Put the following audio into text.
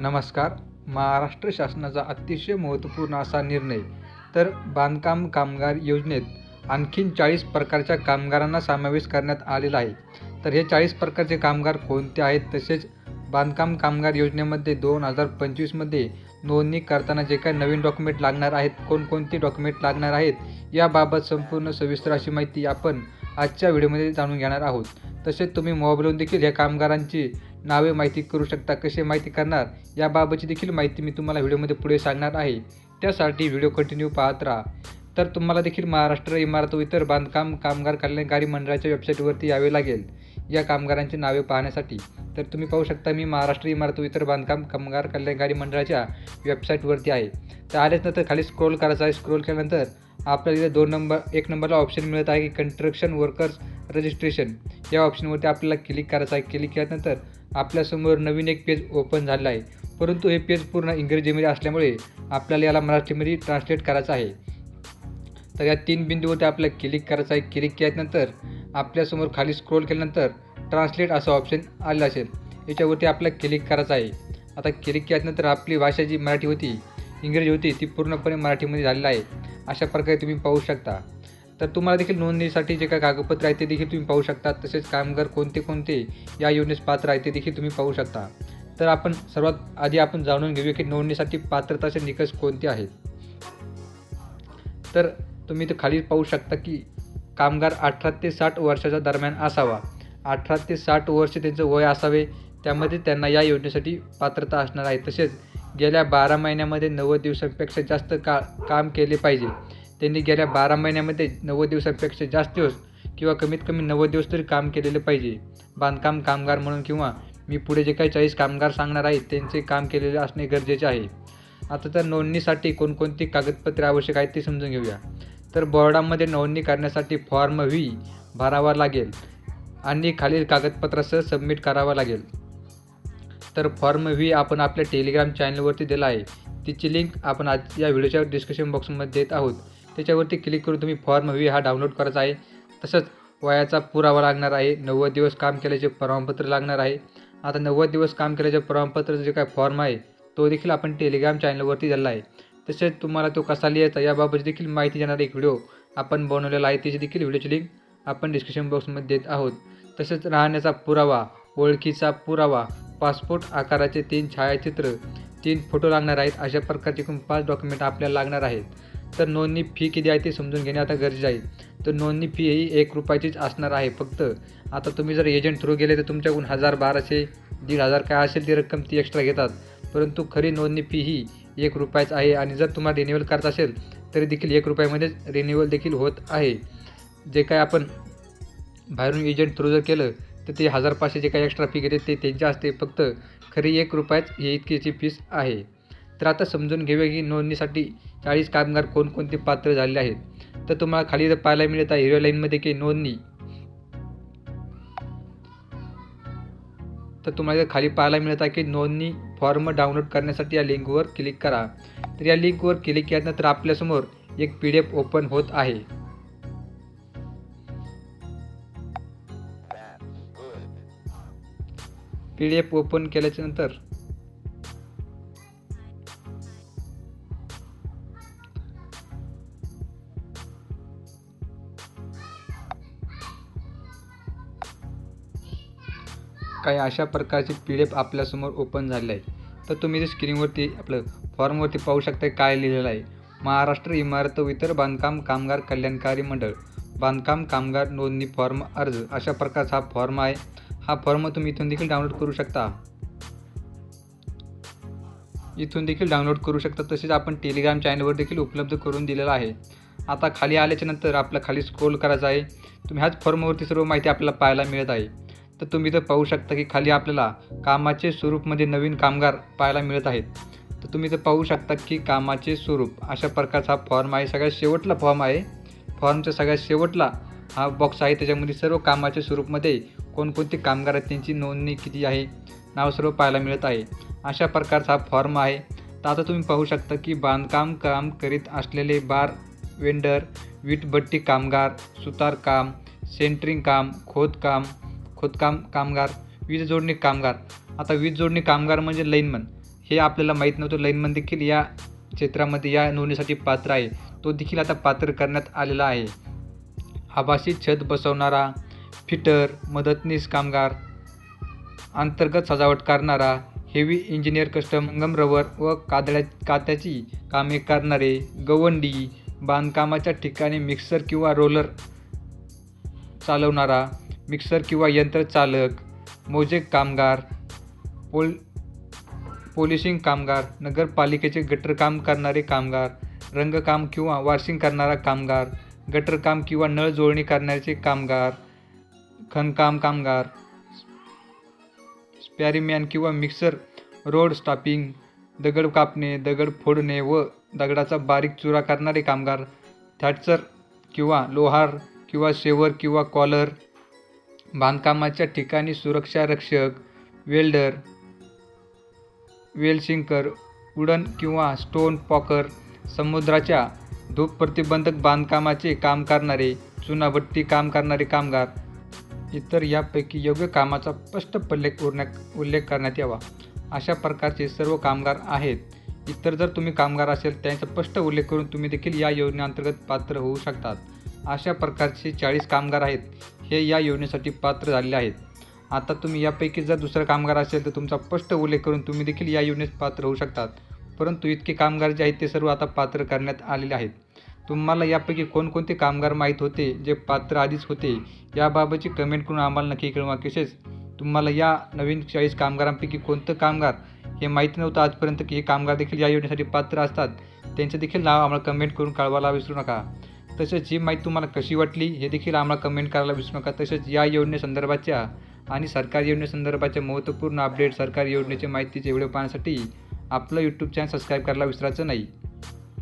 नमस्कार. महाराष्ट्र शासनाचा अतिशय महत्त्वपूर्ण असा निर्णय तर बांधकाम कामगार योजनेत आणखीन चाळीस प्रकारच्या कामगारांना समावेश करण्यात आलेला आहे. तर हे चाळीस प्रकारचे कामगार कोणते आहेत? तसेच बांधकाम कामगार योजनेमध्ये दोन हजार पंचवीसमध्ये नोंदणी करताना जे काही नवीन डॉक्युमेंट लागणार आहेत कोणकोणते डॉक्युमेंट लागणार आहेत याबाबत संपूर्ण सविस्तर अशी माहिती आपण आजच्या व्हिडिओमध्ये जाणून घेणार आहोत. तसेच तुम्ही मोबाईलवरून देखील या कामगारांची नावे माहिती करू शकता कसे माहिती करणार याबाबतची देखील माहिती मी तुम्हाला व्हिडिओमध्ये पुढे सांगणार आहे. त्यासाठी व्हिडिओ कंटिन्यू पाहत राहा. तर तुम्हाला देखील महाराष्ट्र इमारत व इतर बांधकाम कामगार कल्याणकारी मंडळाच्या वेबसाईटवरती यावे लागेल या कामगारांची नावे पाहण्यासाठी. तर तुम्ही पाहू शकता मी महाराष्ट्र इमारत व इतर बांधकाम कामगार कल्याणकारी मंडळाच्या वेबसाईटवरती आहे. तर आलेच नंतर खाली स्क्रोल करायचं आहे. स्क्रोल केल्यानंतर आपल्याला दोन नंबर एक नंबरला ऑप्शन मिळत आहे की कंस्ट्रक्शन वर्कर्स रजिस्ट्रेशन या ऑप्शनवरती आपल्याला क्लिक करायचं आहे. क्लिक केल्यानंतर आपल्यासमोर नवीन एक पेज ओपन झालेला आहे. परंतु हे पेज पूर्ण इंग्रजीमध्ये असल्यामुळे आपल्याला याला मराठीमध्ये ट्रान्सलेट करायचं आहे. तर या तीन बिंदूवरती आपल्याला क्लिक करायचं आहे. क्लिक केल्यानंतर आपल्यासमोर खाली स्क्रोल केल्यानंतर ट्रान्सलेट असं ऑप्शन आलं असेल. याच्यावरती आपल्याला क्लिक करायचं आहे. आता क्लिक केल्यानंतर आपली भाषा जी मराठी होती इंग्रजी होती ती पूर्णपणे मराठीमध्ये झालेलं आहे. अशा प्रकारे तुम्ही पाहू शकता. तर तुम्हाला देखील नोंदणीसाठी जे काही कागदपत्र आहे ते देखील तुम्ही पाहू शकता. तसेच कामगार कोणते कोणते या योजनेस पात्र आहे ते देखील तुम्ही पाहू शकता. तर आपण सर्वात आधी आपण जाणून घेऊया की नोंदणीसाठी पात्रताचे निकष कोणते आहेत. तर तुम्ही ते खाली पाहू शकता की कामगार अठरा ते साठ वर्षाच्या दरम्यान असावा. अठरा ते साठ वर्ष त्यांचं वय असावे. त्यामध्ये त्यांना या योजनेसाठी पात्रता असणार आहे. तसेच गेल्या बारा महिन्यामध्ये नव्वद दिवसांपेक्षा जास्त का काम केले पाहिजे. त्यांनी गेल्या बारा महिन्यामध्ये नव्वद दिवसापेक्षा जास्त दिवस किंवा कमीत कमी नव्वद दिवस तरी काम केलेले पाहिजे. बांधकाम कामगार म्हणून किंवा मी पुढे जे काही चाळीस कामगार सांगणार आहेत त्यांचे काम केलेले असणे गरजेचे आहे. आता तर नोंदणीसाठी कोणकोणती कागदपत्रे आवश्यक आहेत ते समजून घेऊया. तर बोर्डामध्ये नोंदणी करण्यासाठी फॉर्म व्ही भरावा लागेल आणि खालील कागदपत्रासह सबमिट करावा लागेल. तर फॉर्म व्ही आपण आपल्या टेलिग्राम चॅनलवरती दिला आहे. तिची लिंक आपण आज या व्हिडिओच्या डिस्क्रिप्शन बॉक्समध्ये देत आहोत. त्याच्यावरती क्लिक करून तुम्ही फॉर्म व्ही हा डाउनलोड करायचा आहे. तसंच वयाचा पुरावा लागणार आहे. नव्वद दिवस काम केल्याचे प्रमाणपत्र लागणार आहे. आता नव्वद दिवस काम केल्याचे प्रमाणपत्राचं जे काय फॉर्म आहे तो देखील आपण टेलिग्राम चॅनलवरती दिला आहे. तसेच तुम्हाला तो कसा लिहायचा याबाबत देखील माहिती देणारा एक व्हिडिओ आपण बनवलेला आहे. त्याची देखील व्हिडिओची लिंक आपण डिस्क्रिप्शन बॉक्समध्ये देत आहोत. तसेच राहण्याचा पुरावा ओळखीचा पुरावा पासपोर्ट आकाराचे तीन छायाचित्र तीन फोटो लागणार आहेत. अशा प्रकारचे एकूण पाच डॉक्युमेंट आपल्याला लागणार आहेत. तर नोंदणी फी किती आहे ते समजून घेणे आता गरजेचे आहे. तर नोंदणी फी ही एक रुपयाचीच असणार आहे फक्त. आता तुम्ही जर एजंट थ्रू गेले तर तुमच्याकडून हजार बाराशे दीड हजार काय असेल ती रक्कम ती एक्स्ट्रा घेतात. परंतु खरी नोंदणी फी ही एक रुपयाच आहे आणि जर तुम्हाला रिन्युअल करायचं असेल तरी देखील एक रुपयामध्येच रिन्युअल देखील होत आहे. जे काय आपण बाहेरून एजंट थ्रू जर केलं तर ते हजार पाचशे जे काही एक्स्ट्रा फी घेते ते त्यांच्या असते फक्त खरी एक रुपयाच ही इतकीची फीस आहे. तर आता समजून घेऊया की नोंदणीसाठी चाळीस कामगार कोणकोणते पात्र झालेले आहेत. तर तुम्हाला खाली जर पाहायला मिळत आहे हिरव्या लाईनमध्ये की नोंदणी. तर तुम्हाला खाली पाहायला मिळत आहे की नोंदणी फॉर्म डाउनलोड करण्यासाठी या लिंकवर क्लिक करा. तर या लिंकवर क्लिक केल्यानंतर आपल्यासमोर एक पी डी एफ ओपन होत आहे. पी डी एफ ओपन केल्याच्यानंतर काही अशा प्रकारचे पी डी एफ आपल्यासमोर ओपन झाले आहे तर तुम्ही ते स्क्रीनवरती आपलं फॉर्मवरती पाहू शकता काय लिहिलेलं आहे. महाराष्ट्र इमारत व इतर बांधकाम कामगार कल्याणकारी मंडळ. बांधकाम कामगार नोंदणी फॉर्म अर्ज. अशा प्रकारचा हा फॉर्म आहे. हा फॉर्म तुम्ही इथून देखील डाउनलोड करू शकता. इथून देखील डाउनलोड करू शकता. तसेच आपण टेलिग्राम चॅनलवर देखील उपलब्ध करून दिलेला आहे. आता खाली आल्याच्यानंतर आपला खाली स्क्रोल करायचा आहे. तुम्ही ह्याच फॉर्मवरती सर्व माहिती आपल्याला पाहायला मिळत आहे. तर तुम्ही इथं पाहू शकता की खाली आपल्याला कामाचे स्वरूपमध्ये नवीन कामगार पाहायला मिळत आहेत. तर तुम्ही इथं पाहू शकता की कामाचे स्वरूप अशा प्रकारचा हा फॉर्म आहे. सगळ्यात शेवटला फॉर्म आहे. फॉर्मच्या सगळ्यात शेवटला हा बॉक्स आहे. त्याच्यामध्ये सर्व कामाच्या स्वरूपमध्ये कोणकोणते कामगार आहेत त्यांची नोंदणी किती आहे नाव सर्व पाहायला मिळत आहे. अशा प्रकारचा हा फॉर्म आहे. तर आता तुम्ही पाहू शकता की बांधकाम काम करीत असलेले बार वेंडर वीटभट्टी कामगार सुतारकाम सेंटरिंग काम खोदकाम खोदकाम कामगार वीज जोडणी कामगार. आता वीज जोडणी कामगार म्हणजे लाईनमन. हे आपल्याला माहीत नव्हतं. लाईनमन देखील या क्षेत्रामध्ये या नोंदणीसाठी पात्र आहे. तो देखील आता पात्र करण्यात आलेला आहे. आभासी छत बसवणारा फिटर मदतनीस कामगार अंतर्गत सजावट करणारा हेवी इंजिनियर कस्टम गमरवर व कादळ्या कात्याची कामे करणारे गवंडी बांधकामाच्या ठिकाणी मिक्सर किंवा रोलर चालवणारा मिक्सर किंवा यंत्रचालक मोजेक कामगार पोल पोलिशिंग कामगार नगरपालिकेचे गटरकाम करणारे कामगार रंगकाम किंवा वॉशिंग करणारा कामगार गटरकाम किंवा नळ जोडणी करण्याचे कामगार खणकाम कामगार स्पॅरीमॅन किंवा मिक्सर रोड स्टॉपिंग दगड कापणे दगड फोडणे व दगडाचा बारीक चुरा करणारे कामगार थॅटचर किंवा लोहार किंवा शेवर किंवा कॉलर बांधकामाच्या ठिकाणी सुरक्षा रक्षक वेल्डर वेलशिंकर उडन किंवा स्टोन पॉकर समुद्राच्या धूप प्रतिबंधक बांधकामाचे काम करणारे चुनाभट्टी काम करणारे कामगार. इतर यापैकी योग्य कामाचा स्पष्ट पल्लेख उरण्यात उल्लेख करण्यात यावा. अशा प्रकारचे सर्व कामगार आहेत. इतर जर तुम्ही कामगार असेल त्यांचा स्पष्ट उल्लेख करून तुम्ही देखील या योजनेअंतर्गत पात्र होऊ शकतात. अशा प्रकारचे चाळीस कामगार आहेत. हे या योजनेसाठी पात्र झालेले आहेत. आता तुम्ही यापैकी जर दुसरा कामगार असेल तर तुमचा स्पष्ट उल्लेख करून तुम्ही देखील या योजनेत पात्र होऊ शकतात. परंतु इतके कामगार जे आहेत ते सर्व आता पात्र करण्यात आलेले आहेत. तुम्हाला यापैकी कोणकोणते कामगार माहीत होते जे पात्र आधीच होते याबाबतची कमेंट करून आम्हाला नक्की किंवा कसेच तुम्हाला या नवीन चाळीस कामगारांपैकी कोणतं कामगार हे माहिती नव्हतं आजपर्यंत की हे कामगार देखील या योजनेसाठी पात्र असतात त्यांचे देखील नाव आम्हाला कमेंट करून कळवायला विसरू नका. तसेच ही माहिती तुम्हाला कशी वाटली हे देखील आम्हाला कमेंट करायला विसरू नका. तसेच या योजनेसंदर्भाच्या आणि सरकारी योजनेसंदर्भाच्या महत्त्वपूर्ण अपडेट सरकारी योजनेची माहितीचे व्हिडिओ पाहण्यासाठी आपलं यूट्यूब चॅनल सबस्क्राईब करायला विसरायचं नाही.